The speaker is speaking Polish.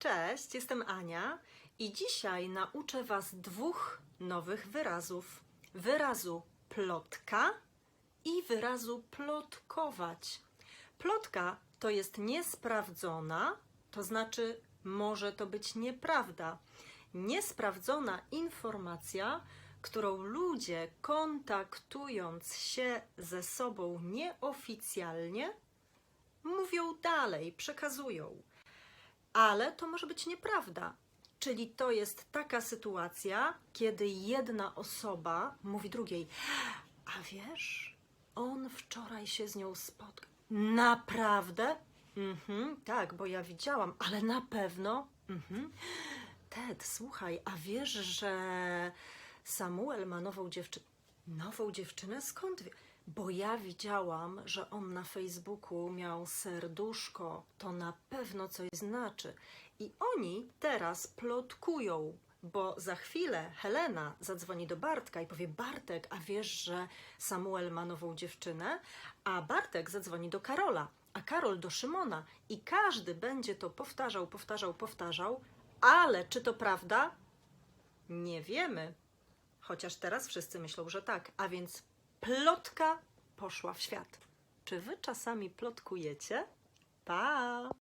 Cześć, jestem Ania i dzisiaj nauczę Was dwóch nowych wyrazów: wyrazu plotka i wyrazu plotkować. Plotka to jest niesprawdzona, to znaczy może to być nieprawda. Niesprawdzona informacja, którą ludzie kontaktując się ze sobą nieoficjalnie, mówią dalej, przekazują. Ale to może być nieprawda. Czyli to jest taka sytuacja, kiedy jedna osoba mówi drugiej: A wiesz, on wczoraj się z nią spotkał. Naprawdę? Mhm, tak, bo ja widziałam, ale na pewno. Mhm. Ted, słuchaj, a wiesz, że Samuel ma nową dziewczynę? Nową dziewczynę? Skąd wie? Bo ja widziałam, że on na Facebooku miał serduszko. To na pewno coś znaczy. I oni teraz plotkują, bo za chwilę Helena zadzwoni do Bartka i powie: Bartek, a wiesz, że Samuel ma nową dziewczynę? A Bartek zadzwoni do Karola, a Karol do Szymona. I każdy będzie to powtarzał, powtarzał, powtarzał. Ale czy to prawda? Nie wiemy. Chociaż teraz wszyscy myślą, że tak. A więc plotka poszła w świat. Czy wy czasami plotkujecie? Pa!